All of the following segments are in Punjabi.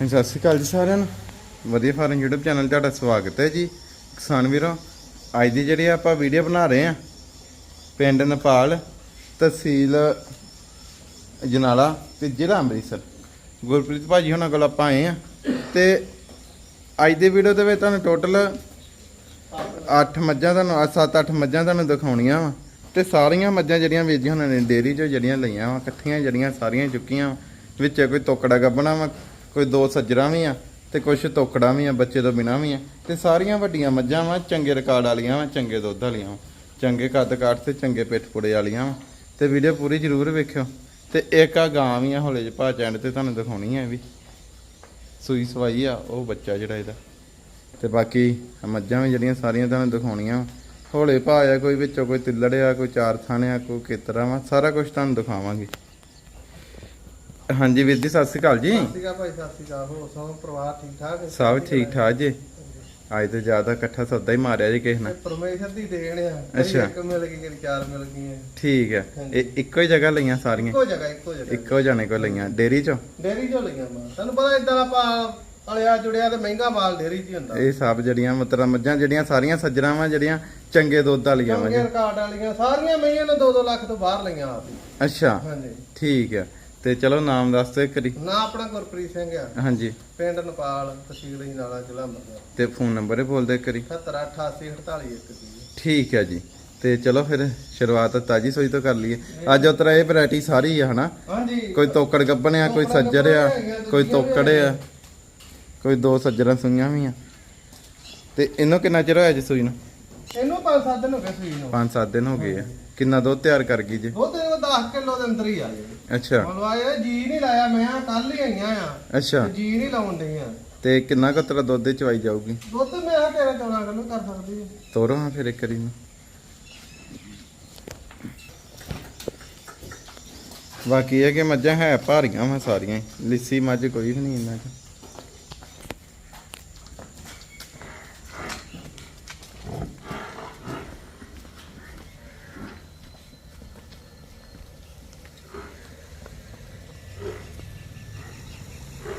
ਹਾਂਜੀ, ਸਤਿ ਸ਼੍ਰੀ ਅਕਾਲ ਜੀ ਸਾਰਿਆਂ ਨੂੰ। ਵਧੀਆ ਫਾਰਮ YouTube ਚੈਨਲ ਤੁਹਾਡਾ ਸਵਾਗਤ ਹੈ ਜੀ। ਕਿਸਾਨ ਵੀਰੋ ਅੱਜ ਦੀ ਜਿਹੜੀ ਆਪਾਂ ਵੀਡੀਓ ਬਣਾ ਰਹੇ ਆ ਪਿੰਡ ਨੇਪਾਲ ਤਹਿਸੀਲ ਜਨਾਲਾ ਤੇ ਜ਼ਿਲ੍ਹਾ ਅੰਮ੍ਰਿਤਸਰ। ਗੁਰਪ੍ਰੀਤ ਭਾਜੀ ਹੁਣਾਂ ਕੋਲ ਆਪਾਂ ਆਏ ਆ ਤੇ ਅੱਜ ਦੀ ਵੀਡੀਓ ਦੇ ਵਿੱਚ ਤੁਹਾਨੂੰ ਟੋਟਲ 8 ਮੱਝਾਂ ਤੁਹਾਨੂੰ 7-8 ਮੱਝਾਂ ਤੁਹਾਨੂੰ ਦਿਖਾਉਣੀਆਂ ਵਾ। ਤੇ ਸਾਰੀਆਂ ਮੱਝਾਂ ਜਿਹੜੀਆਂ ਵੇਚੀਆਂ ਉਹਨਾਂ ਨੇ ਡੇਰੀ 'ਚੋਂ ਜਿਹੜੀਆਂ ਲਈਆਂ ਵਾ ਇਕੱਠੀਆਂ ਜਿਹੜੀਆਂ ਸਾਰੀਆਂ ਚੁੱਕੀਆਂ ਵਾਂ। ਵਿੱਚ ਕੋਈ ਤੋਕੜਾ ਗੱਬਣਾ ਵਾ ਕੋਈ ਦੋ ਸੱਜਰਾਂ ਵੀ ਆ ਤੇ ਕੁਝ ਤੋਕੜਾਂ ਵੀ ਆ, ਬੱਚੇ ਤੋਂ ਬਿਨਾ ਵੀ ਆ। ਤੇ ਸਾਰੀਆਂ ਵੱਡੀਆਂ ਮੱਝਾਂ ਵਾ, ਚੰਗੇ ਰਿਕਾਰਡ ਵਾਲੀਆਂ ਵਾ, ਚੰਗੇ ਦੁੱਧ ਵਾਲੀਆਂ ਵਾ। ਚੰਗੇ ਕੱਦ ਕਾਠ ਤੇ ਚੰਗੇ ਪਿੱਠ ਪੁੜੇ ਵਾਲੀਆਂ ਵਾ। ਤੇ ਵੀਡੀਓ ਪੂਰੀ ਜ਼ਰੂਰ ਵੇਖਿਓ। ਤੇ ਇੱਕ ਆ ਗਾਂ ਵੀ ਆ ਹੌਲੇ ਚ ਭਾਅ ਚੈਂਡ ਤੇ ਤੁਹਾਨੂੰ ਦਿਖਾਉਣੀ ਆ ਇਹ ਵੀ। ਸੂਈ ਸਵਾਈ ਆ, ਉਹ ਬੱਚਾ ਜਿਹੜਾ ਇਹਦਾ। ਤੇ ਬਾਕੀ ਮੱਝਾਂ ਵੀ ਜਿਹੜੀਆਂ ਸਾਰੀਆਂ ਤੁਹਾਨੂੰ ਦਿਖਾਉਣੀਆਂ ਹੌਲੇ ਭਾਅ ਆ, ਕੋਈ ਵਿੱਚੋਂ ਕੋਈ ਤਿੱਲੜਿਆ ਕੋਈ ਚਾਰ ਆ, ਕੋਈ ਕਿਤਰਾ ਵਾ, ਸਾਰਾ ਕੁਝ ਤੁਹਾਨੂੰ ਦਿਖਾਵਾਂਗੇ। ਹਾਂਜੀ ਵੀਰ ਜੀ ਸਤਿ ਸ਼੍ਰੀ ਅਕਾਲ ਜੀ। ਸਤਿ ਸ਼੍ਰੀ ਅਕਾਲ ਭਾਈ ਸਤਿ ਸ਼੍ਰੀ ਅਕਾਲ। ਹੋ ਸਭ ਪਰਿਵਾਰ ਠੀਕ ਠਾਕ ਹੈ? ਸਭ ਠੀਕ ਠਾਕ ਜੀ। ਅੱਜ ਤੇ ਜ਼ਿਆਦਾ ਇਕੱਠਾ ਸੌਦਾ ਹੀ ਮਾਰਿਆ ਜੀ ਕਿਸੇ ਨੇ ਪਰਮੇਸ਼ਰ ਦੀ ਦੇਣ ਆ। ਅੱਛਾ। ਇੱਕ ਮਿਲ ਗਈ ਕਦੀ ਚਾਰ ਮਿਲ ਗਈਆਂ। ਠੀਕ ਹੈ। ਇਹ ਇੱਕੋ ਹੀ ਜਗ੍ਹਾ ਲਈਆਂ ਸਾਰੀਆਂ? ਇੱਕੋ ਜਗ੍ਹਾ ਇੱਕੋ ਜਗ੍ਹਾ। ਇੱਕੋ ਜਾਣੇ ਕੋ ਲਈਆਂ। ਡੇਰੀ ਚੋਂ? ਡੇਰੀ ਚੋਂ ਲਈਆਂ ਮਾਂ। ਤੁਹਾਨੂੰ ਪਤਾ ਇਦਾਂ ਆਪਾਂ ਅਲਿਆ ਜੁੜਿਆ ਤੇ ਮਹਿੰਗਾ ਮਾਲ ਡੇਰੀ 'ਚ ਹੀ ਹੁੰਦਾ। ਇਹ ਸਭ ਜਿਹੜੀਆਂ ਮਤਲਬ ਮੱਝਾਂ ਜਿਹੜੀਆਂ ਸਾਰੀਆਂ ਸੱਜਰਾਂ ਵਾਂ ਜਿਹੜੀਆਂ ਚੰਗੇ ਦੁੱਧ ਵਾਲੀਆਂ ਵਾਂ ਜੀ। ਰਿਕਾਰਡ ਵਾਲੀਆਂ ਸਾਰੀਆਂ ਮਈਆਂ ਨੇ 2-2 ਲੱਖ ਤੋਂ ਬਾਹਰ ਲਈਆਂ ਆਪ ਅੱਛਾ। ਹਾਂਜੀ। ਠੀਕ ਹੈ। ਤੇ ਚਲੋ ਨਾਮ ਦੱਸ ਦਿਓ ਇੱਕ ਵਾਰੀ। ਨਾ ਆਪਣਾ ਗੁਰਪ੍ਰੀਤ ਸਿੰਘ ਆ। ਹਾਂਜੀ। ਪਿੰਡ ਨੇਪਾਲ ਤਹਿਸੀਲ ਹਿਨਾਲਾ ਜ਼ਿਲ੍ਹਾ ਅੰਮ੍ਰਿਤਸਰ। ਤੇ ਫੋਨ ਨੰਬਰ ਹੀ ਬੋਲ ਦਿਓ ਇੱਕ ਵਾਰੀ। 78884881 ਠੀਕ ਹੈ ਜੀ। ਤੇ ਚਲੋ ਫਿਰ ਸ਼ੁਰੂਆਤ ਤਾਜੀ ਸੋਈ ਤੋਂ ਕਰ ਲਈਏ। ਅੱਜ ਉਤਰਾ ਇਹ ਵੈਰਾਈਟੀ ਸਾਰੀ ਆ ਹਨਾ? ਹਾਂਜੀ। ਕੋਈ ਤੋਕੜ ਗੱਬਣ ਆ ਕੋਈ ਸੱਜਰ ਆ ਕੋਈ ਤੋਕੜ ਆ। ਕੋਈ ਦੋ ਸੱਜਰਾਂ ਸੁਈਆਂ ਵੀ ਆ। ਤੇ ਇਹਨੂੰ ਕਿੰਨਾ ਚਿਰ ਹੋਇਆ ਜੀ ਸੂਈ ਨੂੰ? ਇਹਨੂੰ 5-7 ਦਿਨ ਹੋ ਗਏ ਸੂਈ ਨੂੰ। 5-7 ਦਿਨ ਹੋ ਗਏ ਆ। ਕਿੰਨਾ ਦੁੱਧ ਤਿਆਰ ਕਰ ਗਈ ਜੀ? ਦੁੱਧ ਇਹਦਾ 10 ਕਿਲੋ ਦੇ ਅੰਦਰ ਹੀ ਆ ਜੀ। ਅੱਛਾ। ਮਲਵਾਏ ਜੀ ਨਹੀਂ ਲਾਇਆ ਮੈਂ ਕੱਲ ਹੀ ਆਈਆਂ ਆ। ਅੱਛਾ। ਜੀ ਨਹੀਂ ਲਾਉਣ ਡਈਆਂ ਤੇ ਕਿੰਨਾ ਕੁ ਤੇਰਾ ਦੁੱਧ ਚਵਾਈ ਜਾਊਗੀ? ਦੁੱਧ ਮੈਂ ਆ ਤੇਰਾ 14 ਕਿਲੋ ਕਰ ਸਕਦੀ ਹੈ ਤੋਰੋ ਹਾਂ ਫਿਰ ਇੱਕ ਵਾਰੀ ਨੂੰ। ਬਾਕੀ ਇਹ ਕਿ ਮੱਝਾਂ ਹੈ ਭਾਰੀਆਂ ਵਾ ਸਾਰੀਆਂ। ਲਿੱਸੀ ਮੱਝ ਕੋਈ ਵੀ ਨਹੀਂ ਇਹਨਾਂ 'ਚ।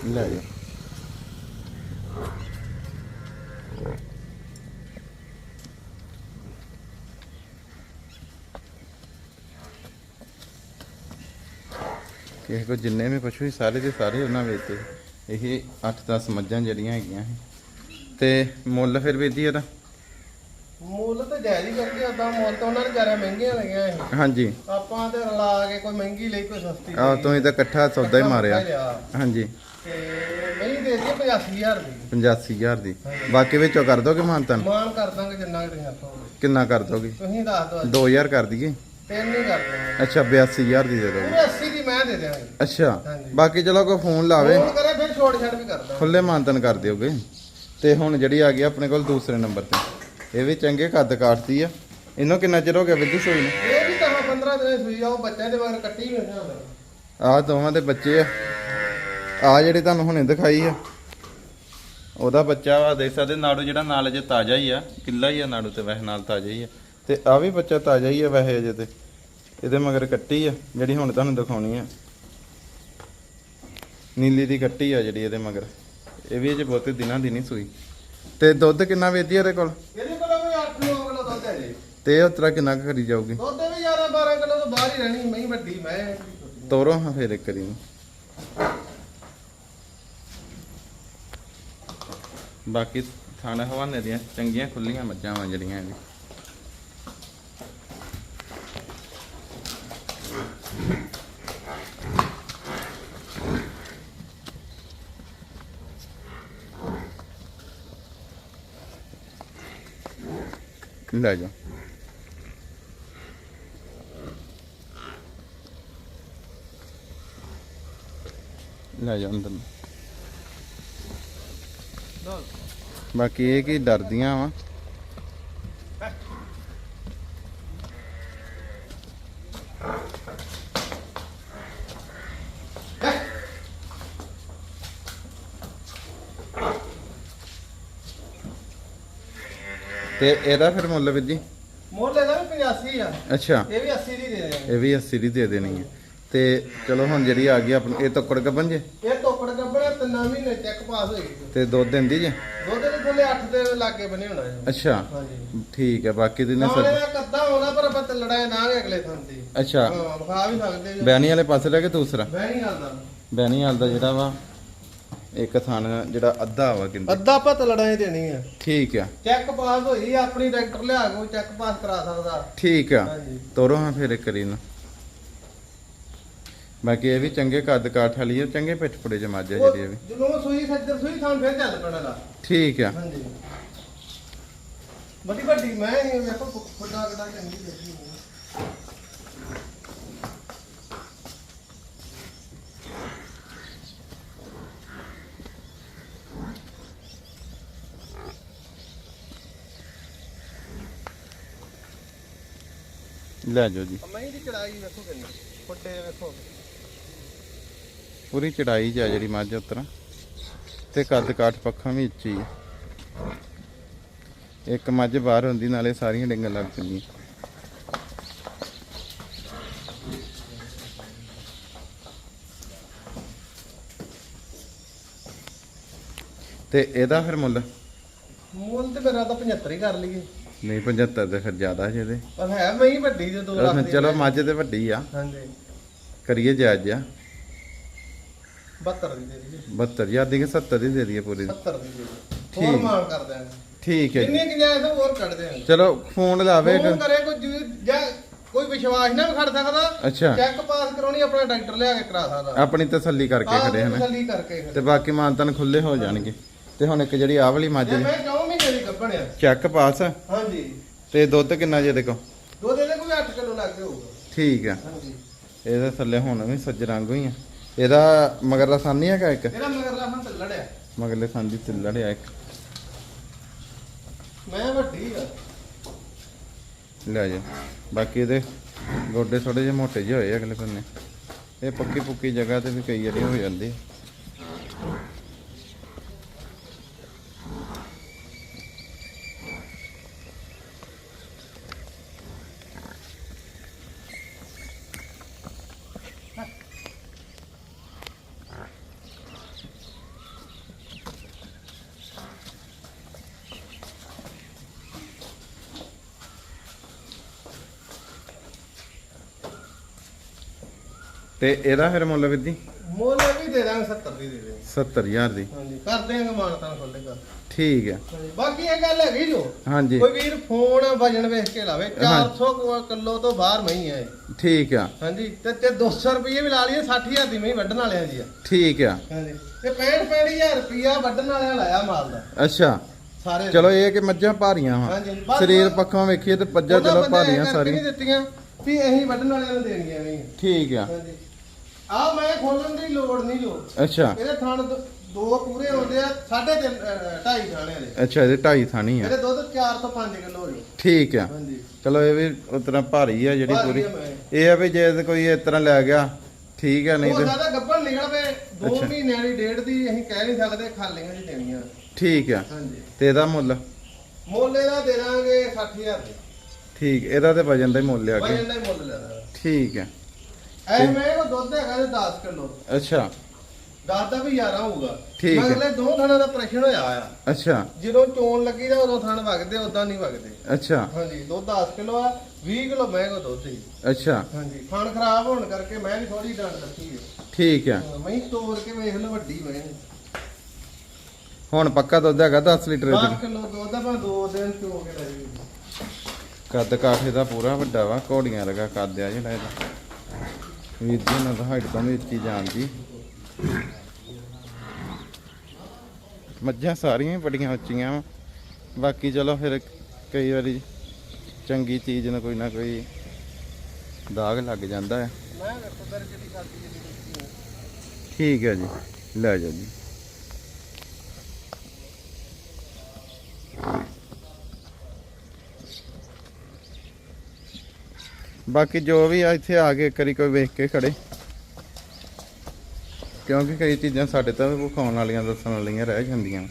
ਲੈ ਜਾ। ਕਿਸੇ ਕੋ ਜਿੰਨੇ ਵੀ ਪਸ਼ੂ ਸੀ ਸਾਰੇ ਦੇ ਸਾਰੇ ਉਹਨਾਂ ਵੇਚੇ ਇਹ 8-10 ਮੱਝਾਂ ਜਿਹੜੀਆਂ ਹੈਗੀਆਂ ਸੀ। ਤੇ ਮੁੱਲ ਫਿਰ ਵੇਦੀ ਇਹਦਾ ਮੁੱਲ ਤੇ ਜਾਇਜ਼ ਹੀ ਕਰਦੇ ਓਦਾਂ ਮੁੱਲ ਤਾਂ ਉਹਨਾਂ ਨੇ ਜ਼ਿਆਦਾ ਮਹਿੰਗੀਆਂ ਲਈਆਂ ਇਹ ਹਾਂਜੀ। ਆਪਾਂ ਤੇ ਰਲਾ ਕੇ ਕੋਈ ਮਹਿੰਗੀ ਲਈ ਕੋਈ ਸਸਤੀ ਆਹ ਲਈ। ਤੂੰ ਇਹ ਤਾਂ ਇਕੱਠਾ ਸੌਦਾ ਹੀ ਮਾਰਿਆ। ਲਿਆ। ਹਾਂਜੀ। ਤੇ ਮਹੀਂ ਦੇ ਦਿੱਤੀ 85000 ਦੀ। 85000 ਦੀ। ਬਾਕੀ ਵਿੱਚੋਂ ਕਰ ਦੋਗੇ ਮਾਨਤਨ? ਮਾਨ ਕਰ ਦਾਂਗੇ ਜਿੰਨਾ ਕਿ ਆਖੋਗੇ ਕਿੰਨਾ ਕਰ ਦੋਗੇ? ਤੁਸੀਂ ਦੱਸ ਦਿਓ 2000 ਕਰ ਦਈਏ? ਤਿੰਨ ਹੀ ਕਰ ਦਾਂਗੇ। ਅੱਛਾ 82000 ਦੀ ਦੇ ਦੋਗੇ। ਪੂਰੇ 80 ਦੀ ਮੈਂ ਦੇ ਦਿਆਂਗੇ। ਅੱਛਾ। ਬਾਕੀ ਚਲੋ ਕੋਈ ਫੋਨ ਲਾਵੇ। ਫੋਨ ਕਰੇ ਫਿਰ ਛੋੜ ਛੱਡ ਵੀ ਕਰ ਦਾਂਗੇ। ਖੁੱਲੇ ਮਾਨਤਨ ਕਰ ਦਿਓਗੇ। ਤੇ ਹੁਣ ਜਿਹੜੀ ਆ ਗਈ ਆਪਣੇ ਕੋਲ ਦੂਸਰੇ ਨੰਬਰ ਤੇ। ਇਹ ਵੀ ਚੰਗੇ ਕੱਦ ਕਾਟਦੀ ਆ। ਇਹਨੂੰ ਕਿੰਨਾ ਚਿਰ ਹੋ ਗਿਆ ਵਿੱਧੂ ਸੋਈ ਨੂੰ? ਇਹ ਵੀ ਤਾਂ 15 ਦਿਨ ਸੂਈ ਆ ਉਹ ਬੱਚਿਆਂ ਦੇ ਮਗਰ ਕੱਟੀ ਵੀ ਹੋਣਾ ਆਹ ਦੋਵਾਂ ਦੇ ਬੱਚੇ ਆ। ਆ ਜਿਹੜੇ ਤੁਹਾਨੂੰ ਹੁਣੇ ਦਿਖਾਈ ਆ ਉਹਦਾ ਬੱਚਾ ਵਾ ਦੇਖ ਸਕਦੇ ਨਾੜੂ ਜਿਹੜਾ ਨਾਲ ਅਜੇ ਤਾਜ਼ਾ ਹੀ ਆ ਕਿੱਲਾ ਹੀ ਆ ਨਾੜੂ ਤੇ ਵੈਸੇ ਨਾਲ ਤਾਜ਼ਾ ਹੀ ਆ। ਤੇ ਆ ਵੀ ਬੱਚਾ ਤਾਜ਼ਾ ਹੀ ਆ ਵੈਸੇ ਅਜੇ ਤੇ ਇਹਦੇ ਮਗਰ ਕੱਟੀ ਆ ਜਿਹੜੀ ਹੁਣ ਤੁਹਾਨੂੰ ਦਿਖਾਉਣੀ ਆ। ਨੀਲੀ ਦੀ ਕੱਟੀ ਆ ਜਿਹੜੀ ਇਹਦੇ ਮਗਰ ਇਹ ਵੀ ਅਜੇ ਬਹੁਤੇ ਦਿਨਾਂ ਦੀ ਨਹੀਂ ਸੂਈ। ਤੇ ਦੁੱਧ ਕਿੰਨਾ ਵੇਦੀ ਇਹਦੇ ਕੋਲ? ਇਹਦੇ ਕੋਲ ਵੀ 8 9 ਕਿਲੋ ਦੁੱਧ ਹੈ ਜੀ। ਤੇ ਇਹ ਉਤਰਾ ਕਿੰਨਾ ਕੁ ਕਰੀ ਜਾਊਗੀ? ਦੁੱਧ ਵੀ 11 12 ਕਿਲੋ ਤੋਂ ਬਾਹਰ ਹੀ ਰਹਿਣੀ ਮਹੀਂ ਵੱਡੀ ਮੈਂ ਤੋਰੋ ਹਾਂ ਫੇਰ ਇੱਕ ਕਰੀ ਬਾਕੀ ਥਾਣਾ ਹਵਾਨੇ ਦੀਆਂ ਚੰਗੀਆਂ ਖੁੱਲੀਆਂ ਮੱਝਾਂ ਵਾਂ ਜਿਹੜੀਆਂ ਵੀ ਲੈ ਜਾ ਲੈ ਜਾ ਅੰਦਰ ਨੂੰ। ਬਾਕੀ ਇਹ ਕੀ ਡਰਦੀਆਂ ਵਾ। ਤੇ ਇਹਦਾ ਫਿਰ ਮੁੱਲ ਵੀਰ ਜੀ? ਮੁੱਲ ਇਹਦਾ ਵੀ 85 ਆ। ਅੱਛਾ। ਇਹ ਵੀ 80 ਦੀ ਦੇ ਦੇਣਗੇ ਇਹ ਵੀ 80 ਦੀ ਦੇ ਦੇਣੀ ਹੈ ਤੇ ਚਲੋ ਹੁਣ ਜਿਹੜੀ ਆ ਗਈ ਆਪਣੀ ਇਹ ਤੋਕੜ ਗੱਬਨ ਜੇ ਇਹ ਟੋਕੜ ਗੱਬੜਾ ਆ ਤਿੰਨਾਂ ਮਹੀਨੇ ਚੈੱਕ ਪਾਸ ਹੋਈ ਤੇ ਦੁੱਧ ਦਿੰਦੀ ਜੇ? ਦੁੱਧ ਦੇ ਥੱਲੇ 8 ਦੇ ਲਾਗੇ ਬਣੇ ਹੋਣਾ ਜੀ ਅੱਛਾ। ਹਾਂਜੀ। ਠੀਕ ਹੈ ਬਾਕੀ ਦੀ ਨੇ ਨਾਲੇ ਦਾ ਕੱਦਾ ਹੋਣਾ ਪਰ ਆਪਾਂ ਤੇ ਲੜਾਈ ਨਾ ਅਗਲੇ ਥਾਂ ਤੇ। ਅੱਛਾ। ਹਾਂ ਵਿਖਾ ਵੀ ਸਕਦੇ ਜੀ। ਬੈਣੀ ਵਾਲੇ ਪਾਸੇ ਰਹਿ ਕੇ ਦੂਸਰਾ? ਮੈਂ ਨਹੀਂ ਕਰਦਾ ਬੈਣੀ ਵਾਲ ਦਾ ਜਿਹੜਾ ਵਾ ਇੱਕ ਥਣ ਜਿਹੜਾ ਅੱਧਾ ਵਾ ਕਿੰਦਾ ਅੱਧਾ ਆਪਾਂ ਤੇ ਲੜਾਈ ਦੇਣੀ ਆ। ਠੀਕ ਆ। ਚੈੱਕ ਪਾਸ ਹੋਈ ਆਪਣੀ ਡਾਕਟਰ ਲਿਆ ਕੇ ਚੈੱਕ ਪਾਸ ਕਰਾ ਸਕਦਾ। ਠੀਕ ਆ। ਹਾਂਜੀ। ਤੋਰੋ ਹਾਂ ਫਿਰ ਇੱਕ ਵਾਰੀ ਨੂੰ ਬਾਕੀ ਇਹ ਵੀ ਚੰਗੇ ਕੱਦ ਕਾਠ ਵਾਲੀ ਚੰਗੇ ਪਿੱਠ ਪੁੜੇ ਚ ਮੱਝ ਆ ਜਿਹੜੀ ਇਹ ਵੀ। ਜਦੋਂ ਸੂਈ ਸੱਜਰ ਸੂਈ ਥਾਂ ਫੇਰ ਚੱਲ ਪੈਣਾ ਦਾ ਠੀਕ ਆ। ਹਾਂਜੀ। ਵੱਡੀ ਵੱਡੀ ਮੈਂ ਇਹ ਵੇਖੋ ਫੁੱਟਾ ਕਿਦਾਂ ਚੰਗੀ ਦੇਖੀ ਲੈ ਜਾਓ ਜੀ। ਮੈਂ ਇਹਦੀ ਚੜਾਈ ਵੇਖੋ ਕਿੰਨੀ ਫੁੱਟੇ ਵੇਖੋ। ਪੂਰੀ ਚੜਾਈ ਚ ਆ ਜਿਹੜੀ ਮੱਝ ਉਤਰਾ। ਤੇ ਕੱਦ ਕਾਠ ਪੱਖਾਂ ਵੀ ਉੱਚੀ ਆ। ਇੱਕ ਮੱਝ ਬਾਹਰ ਹੁੰਦੀ ਨਾਲੇ ਸਾਰੀਆਂ ਡਿੰਗਾਂ ਲੱਗ ਪੈਂਦੀਆਂ ਤੇ ਇਹਦਾ ਫਿਰ ਮੁੱਲ? ਮੁੱਲ ਤੇ ਮੇਰਾ ਤਾਂ 75 ਹੀ ਕਰ ਲਈਏ। ਨਹੀਂ 75 ਤੇ ਫਿਰ ਜ਼ਿਆਦਾ ਜਿਹਦੇ ਪਰ ਹੈ ਮੈਂ ਹੀ ਵੱਡੀ ਤੇ 2 ਲੱਖ ਦੀ ਚਲੋ ਮੱਝ ਤੇ ਵੱਡੀ ਆ। ਹਾਂਜੀ। ਕਰੀਏ ਜਾਇਜ਼ ਆ। 72 ਦੀ ਦੇ ਦਈਏ। 72000 ਦੀ ਕਿ 70 ਦੀ ਦੇ ਦਈਏ ਪੂਰੀ। 70 ਦੀ ਦੇ ਦਈਏ। ਠੀਕ। ਹੋਰ ਮਾਨ ਕਰ ਦਿਆਂਗੇ ਠੀਕ ਹੈ ਕਿੰਨੀ ਕਿ ਜਾਇ ਹੋਰ ਕੱਢ ਦਿਆਂਗੇ ਚਲੋ ਫੋਨ ਲਾਵੇ ਫੋਨ ਕਰੇ ਕੋਈ ਜੂ- ਕੋਈ ਵਿਸ਼ਵਾਸ ਨਾ ਖੜ ਸਕਦਾ। ਅੱਛਾ। ਚੈੱਕ ਪਾਸ ਕਰਾਉਣੀ ਆਪਣਾ ਡਾਕਟਰ ਲਿਆ ਕੇ ਕਰਾ ਸਕਦਾ। ਆਪਣੀ ਤਸੱਲੀ ਕਰਕੇ ਖੜੇ ਹਨ ਤਸੱਲੀ ਕਰਕੇ ਤੇ ਬਾਕੀ ਮਾਨਤਨ ਖੁੱਲੇ ਹੋ ਜਾਣਗੇ। ਤੇ ਹੁਣ ਇੱਕ ਜਿਹੜੀ ਆਹ ਵਾਲੀ ਮੱਝ ਜੇ ਮੈਂ 9 ਮਹੀਨੇ ਦੀ ਗੱਭਣ ਆ। Check pass. ਹਾਂਜੀ। ਤੇ ਦੁੱਧ ਕਿੰਨਾ ਜੇ ਦੇਖੋ? ਦੁੱਧ ਇਹਦੇ ਕੋਈ 8 ਕਿਲੋ ਲੱਗ ਹੋਊਗਾ ਠੀਕ ਆ। ਹਾਂਜੀ। ਇਹਦੇ ਥੱਲੇ ਹੁਣ ਵੀ ਸੱਜ ਰੰਗ ਹੀ ਆ ਇਹਦਾ ਮਗਰਲਾ ਸੰਨੀ ਹੈਗਾ ਇੱਕ? ਇਹਦਾ ਮਗਰਲਾ ਹੁਣ ਤੇ ਲੜਿਆ ਮਗਰਲੇ ਸੰਨ ਦੀ ਤਿੱਲੜ ਆ ਇੱਕ। ਮੈਂ ਵੱਡੀ ਆ। ਲੈ ਜਾ ਬਾਕੀ ਇਹਦੇ ਗੋਡੇ ਥੋੜੇ ਜਿਹੇ ਮੋਟੇ ਜਿਹੇ ਹੋਏ ਆ ਅਗਲੇ ਬੰਨੇ ਇਹ ਪੱਕੀ ਪੁੱਕੀ ਜਗ੍ਹਾ ਤੇ ਵੀ ਕਈ ਵਾਰੀ ਹੋ ਜਾਂਦੀ। ਤੇ ਇਹਦਾ ਫਿਰ ਮੁੱਲ ਵਿੱਦੀ ਮੁੱਲ ਵੀ ਦੇ ਦਾਂਗੇ 70 ਦੀ ਦੇ ਦੇ 70000 ਦੀ। ਹਾਂਜੀ ਕਰ ਦੇਾਂਗੇ ਮਾਨਤਾਨ ਖੋਲੇ ਕਰ ਠੀਕ ਹੈ। ਹਾਂਜੀ ਬਾਕੀ ਇਹ ਗੱਲ ਹੈਗੀ ਜੋ ਹਾਂਜੀ। ਕੋਈ ਵੀਰ ਫੋਨ ਵਜਨ ਵੇਖ ਕੇ ਲਾਵੇ ਹਾਂ। 400 ਕਿਲੋ ਤੋਂ ਬਾਹਰ ਮਹੀਂ ਹੈ ਠੀਕ ਆ। ਹਾਂਜੀ ਤੇ ਤੇ 200 ਰੁਪਏ ਵੀ ਲਾ ਲਈਏ 60000 ਦੀ ਮਹੀਂ ਵੱਢਣ ਵਾਲਿਆਂ ਦੀ ਆ। ਠੀਕ ਆ। ਹਾਂਜੀ ਤੇ 65 65000 ਰੁਪਿਆ ਵੱਢਣ ਵਾਲਿਆਂ ਲਾਇਆ ਮਾਲ ਦਾ। ਅੱਛਾ। ਸਾਰੇ ਚਲੋ ਇਹ ਕਿ ਮੱਝਾਂ ਭਾਰੀਆਂ ਬਸ- ਸਰੀਰ ਪੱਖੋਂ ਵੇਖੀਏ ਤੇ ਪੱਜਾਂ ਚਲੋ ਭਾਰੀਆਂ ਸਾਰੀਆਂ। ਦਿੱਤੀਆਂ ਵੀ ਅਸੀਂ ਵੱਢਣ ਵਾਲਿਆਂ ਨੂੰ ਦੇਣੀਆਂ ਨਹੀਂ। ਠੀਕ ਆ। ਹਾਂਜੀ। ਆ ਮੈਂ ਖੋਲਣ ਦੀ ਲੋੜ ਨਹੀਂ ਜੋ। ਅੱਛਾ। ਇਹਦੇ ਥਣ ਦ- ਦੋ ਪੂਰੇ ਆਉਂਦੇ ਆ ਸਾਢੇ ਖਾਣੇ ਵਾਲੇ ਅੱਛਾ ਇਹਦੇ ਢਾਈ ਥਾਣੀ ਆ। ਇਹਦੇ ਦੁੱਧ 4 ਤੋਂ 5 ਕਿਲੋ ਹੋ ਠੀਕ ਆ। ਹਾਂਜੀ। ਚਲੋ ਇਹ ਵੀ ਉਤਰਾ ਭਾਰੀ ਆ ਜਿਹੜੀ ਭਾਰੀ ਪੂਰੀ। ਆ ਮੈਂ। ਇਹ ਆ ਵੀ ਜੇ ਤੇ ਕੋਈ ਇਸ ਤਰ੍ਹਾਂ ਲੈ ਗਿਆ ਠੀਕ ਆ ਨਹੀਂ ਉਹ ਤੇ ਜ਼ਿਆਦਾ ਗੱਭਣ ਨਿਕਲ ਪਏ। 2 ਅੱਛਾ। ਮਹੀਨਿਆਂ ਦੀ ਡੇਢ ਦੀ ਅਸੀਂ ਕਹਿ ਨਹੀਂ ਸਕਦੇ ਖਾਲੀਆਂ ਜੀ ਦੇਣੀਆਂ। ਠੀਕ ਆ। ਹਾਂਜੀ। ਤੇ ਇਹਦਾ ਮੁੱਲ? ਮੁੱਲ ਇਹਦਾ ਦੇ ਦਾਂਗੇ 60000 ਦੇ। ਠੀਕ ਇਹਦਾ ਤੇ ਵਜਨ ਦਾ ਹੀ ਮੁੱਲ ਆ ਕੇ ਵਜਨ ਦਾ ਹੀ ਮੁੱਲ ਲੈਣਾ ਠੀਕ ਆ। ਐ ਮੈਂ ਕੋ ਦੁੱਧ ਹੈਗਾ ਤੇ 10 ਕਿਲੋ। ਅੱਛਾ। 10 ਦਾ ਵੀ 11 ਹੋਊਗਾ। ਠੀਕ ਹੈ। ਮਗਲੇ ਦੋ ਥਾਣਾ ਦਾ ਪ੍ਰੈਸ਼ਰ ਹੋਇਆ ਆ। ਅੱਛਾ। ਜਦੋਂ ਚੋਣ ਲੱਗੀ ਤਾਂ ਉਦੋਂ ਥਣ ਵਗਦੇ ਉਦਾਂ ਨਹੀਂ ਵਗਦੇ। ਅੱਛਾ। ਹਾਂਜੀ ਦੁੱਧ 10 ਕਿਲੋ ਆ 20 ਕਿਲੋ ਮੈਂ ਕੋ ਦੁੱਧ ਹੀ ਅੱਛਾ। ਹਾਂਜੀ ਥਣ ਖਰਾਬ ਹੋਣ ਕਰਕੇ ਮੈਂ ਵੀ ਥੋੜੀ ਡੰਡ ਰੱਖੀ ਹੈ ਠੀਕ ਆ। ਮੈਂ ਤੋੜ ਕੇ ਵੇਖ ਲਓ ਵੱਡੀ ਮੈਂ ਹੁਣ ਪੱਕਾ ਦੁੱਧ ਹੈਗਾ 10 ਲੀਟਰ 10 ਦੀ ਕਿਲੋ ਦੁੱਧ ਆ ਮੈਂ ਦੋ ਦਿਨ ਚੋ ਕੇ ਲੈ ਜੀ ਕੱਦ ਕਾਠੇ ਦਾ ਪੂਰਾ ਵੱਡਾ ਵਾ ਘੋੜੀਆਂ ਲਗਾ ਕੱਦ ਆ ਜਿਹੜਾ ਇਹਦਾ। ਵੀਰ ਜੀ ਨਾਲ ਹਾਈਟ ਤੋਂ ਵੀ ਉੱਚੀ ਜਾਂਦੀ ਮੱਝਾਂ ਸਾਰੀਆਂ ਹੀ ਬੜੀਆਂ ਉੱਚੀਆਂ ਵਾ। ਬਾਕੀ ਚਲੋ ਫਿਰ ਕਈ ਵਾਰੀ ਚੰਗੀ ਚੀਜ਼ ਨੂੰ ਕੋਈ ਨਾ ਕੋਈ ਦਾਗ ਲੱਗ ਜਾਂਦਾ ਹੈ। ਠੀਕ ਹੈ ਜੀ ਲੈ ਜਾਓ ਜੀ। ਬਾਕੀ ਜੋ ਵੀ ਆ ਇੱਥੇ ਆ ਕੇ ਕਰੀ ਕੋਈ ਵੇਖ ਕੇ ਖੜੇ। ਕਿਉਂਕਿ ਕਈ ਚੀਜ਼ਾਂ ਸਾਡੇ ਤਾਂ ਵਿਖਾਉਣ ਵਾਲੀਆਂ ਦੱਸਣ ਵਾਲੀਆਂ ਰਹਿ ਜਾਂਦੀਆਂ।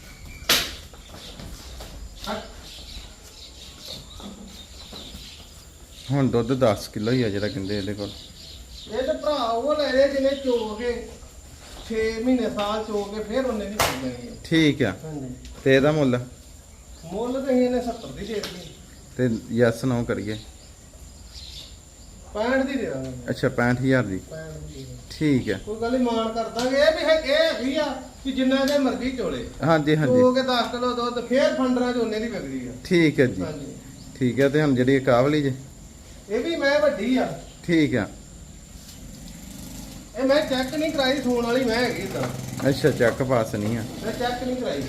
ਹੁਣ ਦੁੱਧ 10 ਕਿਲੋ ਹੀ ਆ ਜਿਹੜਾ ਕਹਿੰਦੇ ਇਹਦੇ ਕੋਲ। ਇਹ ਤੇ ਭਰਾ ਉਹ ਲੈ ਰਹੇ ਜਿਹਨੇ ਚੋ ਕੇ 6 ਮਹੀਨੇ ਸਾਲ ਚੋ ਕੇ ਫੇਰ ਉਹਨੇ ਦੀ ਪੈ ਜਾਣੀ ਹੈ ਠੀਕ ਆ। ਤੇ ਇਹਦਾ ਮੁੱਲ? ਮੁੱਲ ਤੇ ਇਹਨੇ 70 ਦੀ ਦੇ ਦਿੱਤੀ। ਤੇ ਯੈਸ ਨੋ ਕਰੀਏ। 65 ਦੀ ਦੇ ਦਾਂਗੇ। ਅੱਛਾ 65000 ਦੀ। 65 ਦੀ ਦੇ ਦਾਂਗੇ। ਠੀਕ ਆ ਕੋਈ ਗੱਲ ਨੀ ਮਾਣ ਕਰ ਦਾਂਗੇ। ਇਹ ਵੀ ਹੈ ਇਹ ਵੀ ਆ ਕਿ ਜਿੰਨਾ ਦੇ ਮਰਜ਼ੀ ਚੋਲੇ। ਹਾਂਜੀ ਹਾਂਜੀ। ਚੋ ਕੇ 10 ਕਿਲੋ ਦੁੱਧ ਫੇਰ ਫੰਡਰਾਂ ਚ ਉਹਨੇ ਦੀ ਵਿਕਦੀ ਆ। ਠੀਕ ਹੈ ਜੀ। ਹਾਂਜੀ। ਠੀਕ ਹੈ ਤੇ ਹੁਣ ਜਿਹੜੀ ਇਹ ਕਾਵਲੀ ਜੇ? ਇਹ ਵੀ ਮੈਂ ਵੱਡੀ ਆ। ਠੀਕ ਆ। ਇਹ ਮੈਂ ਚੈੱਕ ਨਹੀਂ ਕਰਾਈ ਸੂਣ ਵਾਲੀ ਮੈਂ ਹੈਗੀ ਤਾਂ ਅੱਛਾ ਚੱਕ ਪਾਸ ਨਹੀਂ ਆ। ਮੈਂ ਚੈੱਕ ਨਹੀਂ ਕਰਾਈ।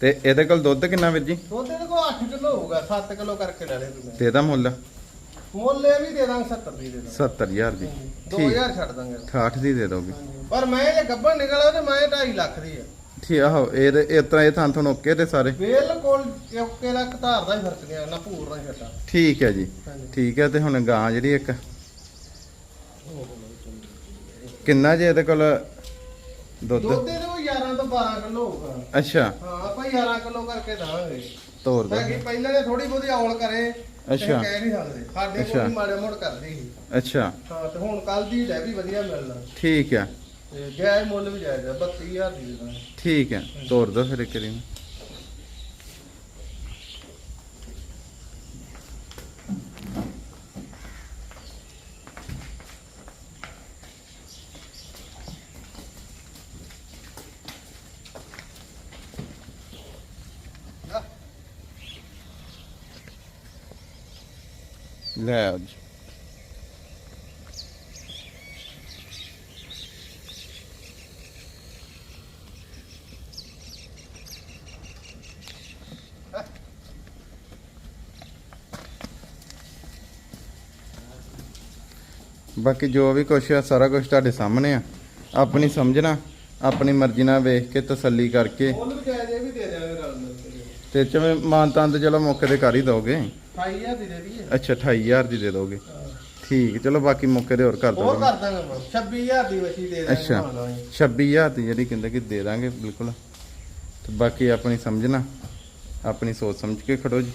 ਤੇ ਇਹਦੇ ਕੋਲ ਦੁੱਧ ਕਿੰਨਾ ਵੀਰ ਜੀ? ਦੁੱਧ ਇਹਦੇ ਕੋਲ 8 ਕਿਲੋ ਹੋਊਗਾ 7 ਕਿਲੋ ਕਰਕੇ ਲੈ ਲੈ ਤੂੰ ਤੇ ਇਹਦਾ ਮੁੱਲ? ਮੁੱਲ ਇਹ ਵੀ ਦੇ ਦਾਂਗੇ 70 ਦੀ ਦੇ ਦਾਂਗੇ। 70000 ਦੀ। ਠੀਕ। 2000 ਛੱਡ ਦਾਂਗੇ। 68 ਦੀ ਦੇ ਦੋਗੇ। ਪਰ ਮੈਂ ਜੇ ਗੱਬਰ ਨਿਕਲਿਆ ਤੇ ਮੈਂ 2.5 ਲੱਖ ਦੀ ਆ। ਠੀਕ ਆਹੋ ਇਹ ਇਸ ਤਰ੍ਹਾਂ ਇਹ ਥਾਂ ਤੁਹਾਨੂੰ ਓਕੇ ਤੇ ਸਾਰੇ? ਬਿਲਕੁਲ ਓਕੇ ਦਾ ਧਾਰ ਦਾ ਹੀ ਫ਼ਰਕ ਨਹੀਂ ਨਾ ਭੂਰ ਦਾ ਛੱਟਾ ਠੀਕ ਹੈ ਜੀ। ਠੀਕ ਹੈ ਤੇ ਹੁਣ ਗਾਂ ਜਿਹੜੀ ਇੱਕ? ਕਿੰਨਾ ਜੇ ਇਹਦੇ ਕੋਲ ਦੁੱਧ? ਦੁੱਧ ਇਹਦੇ 11 ਤੋਂ 12 ਕਿਲੋ ਹੋਊਗਾ। ਅੱਛਾ। ਹਾਂ ਆਪਾਂ 11 ਕਿਲੋ ਕਰਕੇ ਦਾਂਗੇ। ਤੋਰ ਤਾਂ ਦੋ ਕਿ ਪਹਿਲਾਂ ਨੇ ਥੋੜੀ ਬਹੁਤੀ ਔਲ ਕਰੇ ਤੇ ਅੱਛਾ। ਕਹਿ ਨਹੀਂ ਸਕਦੇ। ਸਾਡੇ ਅੱਛਾ। ਕੋਲ ਵੀ ਮਾੜੇ ਮੋੜ ਕਰਦੀ ਸੀ। ਅੱਛਾ। ਹਾਂ ਤੇ ਹੁਣ ਕੱਲ ਦੀ ਲੈ ਵੀ ਵਧੀਆ ਮਿਲਣਾ। ਠੀਕ ਹੈ ਤੇ ਜਾਇਜ਼ ਮੁੱਲ ਵੀ ਜਾਇਜ਼ ਆ 32000 ਦੀ ਠੀਕ ਹੈ ਤੋਰ ਦੋ ਫਿਰ ਇੱਕ ਵਾਰੀ। ਲੈ ਆਓ ਜੀ ਬਾਕੀ ਜੋ ਵੀ ਕੁਛ ਆ, ਸਾਰਾ ਕੁਝ ਤੁਹਾਡੇ ਸਾਹਮਣੇ ਆ। ਆਪਣੀ ਸਮਝਣਾ ਆਪਣੀ ਮਰਜ਼ੀ ਨਾਲ ਵੇਖ ਕੇ ਤਸੱਲੀ ਕਰਕੇ। ਤੇ ਚਵੇਂ ਮਾਨਤਾਂ ਤੇ ਚਲੋ ਮੌਕੇ ਤੇ ਕਰ ਹੀ ਦੋਗੇ। 28000 ਦੀ ਦੇ ਦਈਏ। ਅੱਛਾ 28000 ਦੀ ਦੇ ਦੋਗੇ। ਠੀਕ ਚਲੋ ਬਾਕੀ ਮੌਕੇ ਤੇ ਹੋਰ ਕਰ ਹੋਰ ਦੋਗੇ। ਕਰ ਦਾਂਗੇ ਮੈਂ 26000 ਦੀ ਵਸੀ ਦੇ ਦਾਂਗੇ ਅੱਛਾ ਹਾਂ ਨਾ ਜੀ। 26000 ਦੀ ਜਿਹੜੀ ਕਹਿੰਦੇ ਕਿ ਦੇ ਦਾਂਗੇ ਬਿਲਕੁਲ। ਤੇ ਬਾਕੀ ਆਪਣੀ ਸਮਝਣਾ ਆਪਣੀ ਸੋਚ ਸਮਝ ਕੇ ਖੜੋ ਜੀ।